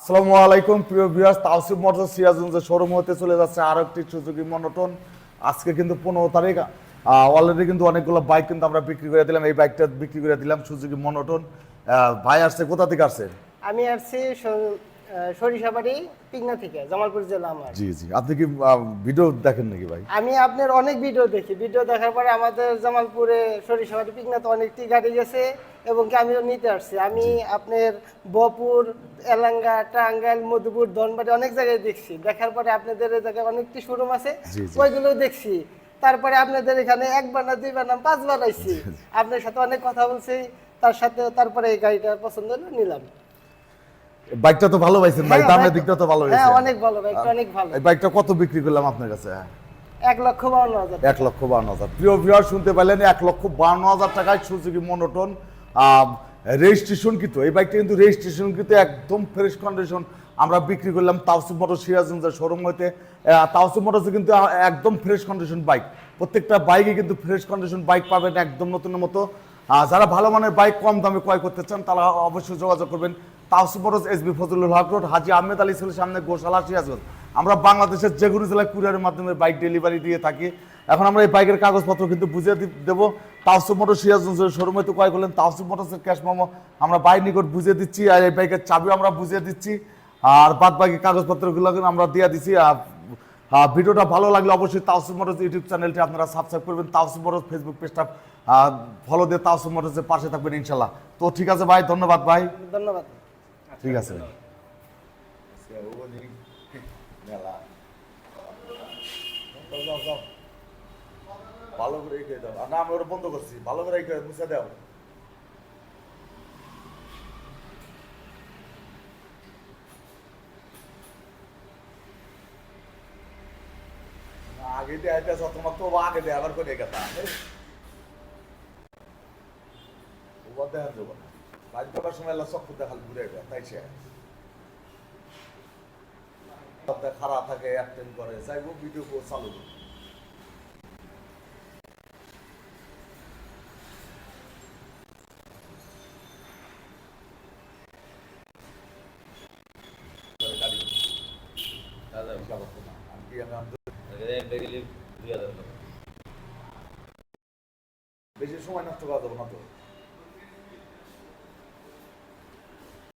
আসসালামু আলাইকুম প্রিয় ভিউয়ার্স তাওসিফ মোটর সিরাজগঞ্জের শোরুম হতে চলে যাচ্ছে একটি সুজুকি মনোটন। আজকে কিন্তু পনেরো তারিখ অলরেডি কিন্তু অনেকগুলো বাইক কিন্তু আমরা বিক্রি করে দিলাম। এই বাইকটা বিক্রি করে দিলাম মনোটন। ভাই আসছে কোথা থেকে আসছে? আমি আসছি সরিষাবাড়ি পিগনা থেকে জামালপুর জেলা আমার। জি জি। আপনি কি ভিডিও দেখেন নাকি ভাই? আমি আপনার অনেক ভিডিও দেখি। ভিডিও দেখার পরে আমাদের জামালপুরে সরিষাবাড়ি পিগনাতে অনেকটি গাড়ি গেছে। এবং কি আমিও নিতে আসছি। আমি আপনার বপুর এলাঙ্গা টাঙ্গাইল মধুপুর ধনবাড়ি অনেক জায়গায় দেখছি। দেখার পরে আপনাদের জায়গায় অনেকটি শোরুম আছে। ওইগুলো দেখছি। তারপরে আপনাদের এখানে একবার না দুইবার না পাঁচবার আইছি আপনার সাথে অনেক কথা বলছি। তার সাথে তারপরে এই গাড়িটা পছন্দ হলো নিলাম। বাইকটা তো ভালো পাইছেন ভাই। হ্যাঁ, দামের দিকটা তো ভালো হ্যাঁ হয়েছে অনেক ভালো বাইকটা অনেক ভালো। এই বাইকটা কত বিক্রি করলাম আপনার কাছে? এক লক্ষ বাউন্ন হাজার। এক লক্ষ বান্ন হাজার। প্রিয় ভিউয়ার শুনতে পেলেন এক লক্ষ বান্ন হাজার টাকায় সুজুকি মনোটন রেজিস্ট্রেশন কিন্তু এই বাইকটা কিন্তু রেজিস্ট্রেশন কিন্তু একদম ফ্রেশ কন্ডিশন আমরা বিক্রি করলাম তাওসিফ মোটর সিরাজগঞ্জের শোরুম হইতে। তাওসিফ মোটরসে কিন্তু একদম ফ্রেশ কন্ডিশন বাইক প্রত্যেকটা বাইকে কিন্তু ফ্রেশ কন্ডিশন বাইক পাবেন একদম নতুনের মতো। যারা ভালো মানের বাইক কম দামে ক্রয় করতে চান, তারা অবশ্যই যোগাযোগ করবেন Tausif motors SB Fazlul Haq road, Haji Ahmed Ali স্কুলের সামনে, গোশালা সিরাজগঞ্জ। আমরা বাংলাদেশের যে কোনো জেলায় কুরিয়ারের মাধ্যমে বাইক ডেলিভারি দিয়ে থাকি। এখন আমরা এই বাইকের কাগজপত্র কিন্তু বুঝিয়ে দেবো। তাওসিফ মোটর সিরাজগঞ্জের শোরুমে তো ক্রয় করলেন। তাওসিফ মোটরসের ক্যাশ মোমো আমরা বাই নিকট বুঝিয়ে দিচ্ছি আর এই বাইকের চাবিও আমরা বুঝিয়ে দিচ্ছি। আর বাদ বাকি কাগজপত্রগুলো কিন্তু আমরা দিয়ে দিচ্ছি আর ভিডিওটা ভালো লাগলে অবশ্যই তাওসিফ মোটরস ইউটিউব চ্যানেলটি আপনারা সাবস্ক্রাইব করবেন। তাওসিফ মোটরস ফেসবুক পেজটা ফলো দিয়ে তাওসিফ মোটরসের পাশে থাকবেন ইনশাল্লাহ তো ঠিক আছে ভাই ধন্যবাদ ভাই। ধন্যবাদ। ঠিক আছে ভালো করে দাও। না, আমি ওটা বন্ধ করছি। ভালো করে রেখে মুছে দাও। আগে দিয়ে তোমার তো আগে দিয়ে, আবার করে গেতা। ওবার না। করার সময় এলা চক্ষু দেখাল ঘুরে গেল তাই সে। খারাপ থাকে অ্যাটেন্ড করে। চাইব ভিডিও চালু করব। গাড়ি আমি কি আমি আনতে- বেশি সময় নষ্ট করা যাবে না তো